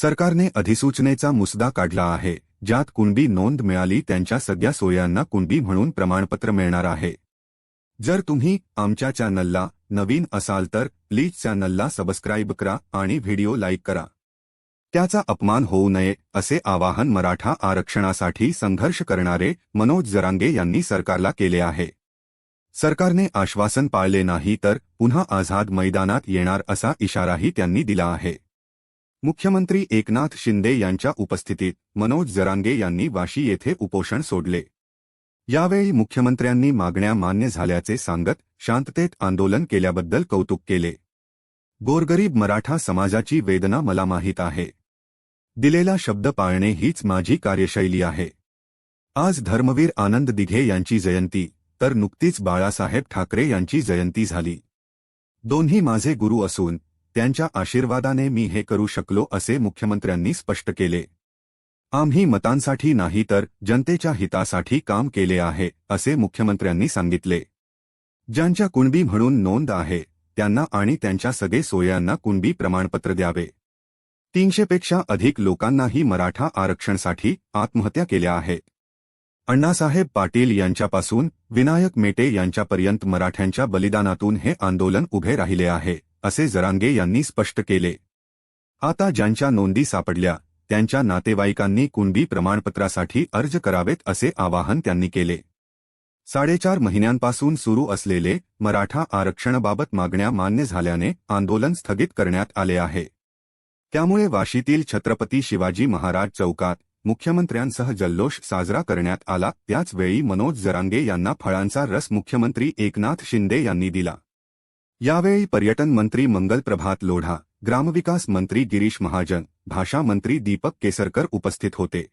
सरकारने अधिसूचनेचा मुसदा काढला आहे ज्यात कुणबी नोंद मिळाली त्यांच्या सगळ्या सोयांना कुणबी म्हणून प्रमाणपत्र मिळणार आहे. जर तुम्ही आमच्या चॅनलला नवीन असाल तर प्लीज चॅनलला सबस्क्राईब करा आणि व्हिडिओ लाईक करा. त्याचा अपमान होऊ नये असे आवाहन मराठा आरक्षणासाठी संघर्ष करणारे मनोज जरांगे यांनी सरकारला केले आहे. सरकारने आश्वासन पाळले नाही तर पुन्हा आझाद मैदानात येणार असा इशाराही त्यांनी दिला आहे. मुख्यमंत्री एकनाथ शिंदे यांच्या उपस्थितीत मनोज जरांगे यांनी वाशी येथे उपोषण सोडले. यावेळी मुख्यमंत्र्यांनी मागण्या मान्य झाल्याचे सांगत शांततेत आंदोलन केल्याबद्दल कौतुक केले. गोरगरीब मराठा समाजाची वेदना मला माहीत आहे. दिलेला शब्द पाळणे हीच माझी कार्यशैली आहे. आज धर्मवीर आनंद दिघे यांची जयंती तर नुकतीच बाळासाहेब ठाकरे यांची जयंती झाली. दोन्ही माझे गुरु असून त्यांच्या आशीर्वादाने मी हे करू शकलो असे मुख्यमंत्र्यांनी स्पष्ट केले. आम्ही मतांसाठी नाही तर जनतेच्या हितासाठी काम केले आहे असे मुख्यमंत्र्यांनी सांगितले. ज्यांच्या कुणबी म्हणून नोंद आहे त्यांना आणि त्यांच्या सगळे सोयांना कुणबी प्रमाणपत्र द्यावे. तीनशेपेक्षा अधिक लोकांनाही मराठा आरक्षणसाठी आत्महत्या केल्या आहे. अण्णासाहेब पाटील यांच्यापासून विनायक मेटे यांच्यापर्यंत मराठ्यांच्या बलिदानातून हे आंदोलन उभे राहिले आहे. असे जरांगे यांनी स्पष्ट केले. आता ज्यांच्या नोंदी सापडल्या त्यांच्या नातेवाईकांनी कुणबी प्रमाणपत्रासाठी अर्ज करावेत असे आवाहन त्यांनी केले. साडेचार महिन्यांपासून सुरू असलेले मराठा आरक्षणाबाबत मागण्या मान्य झाल्याने आंदोलन स्थगित करण्यात आले आहे. त्यामुळे वाशीतील छत्रपती शिवाजी महाराज चौकात मुख्यमंत्र्यांसह जल्लोष साजरा करण्यात आला. त्याचवेळी मनोज जरांगे यांना फळांचा रस मुख्यमंत्री एकनाथ शिंदे यांनी दिला. यावेळी पर्यटन मंत्री मंगल प्रभात लोढा ग्रामविकास मंत्री गिरीश महाजन भाषा मंत्री दीपक केसरकर उपस्थित होते.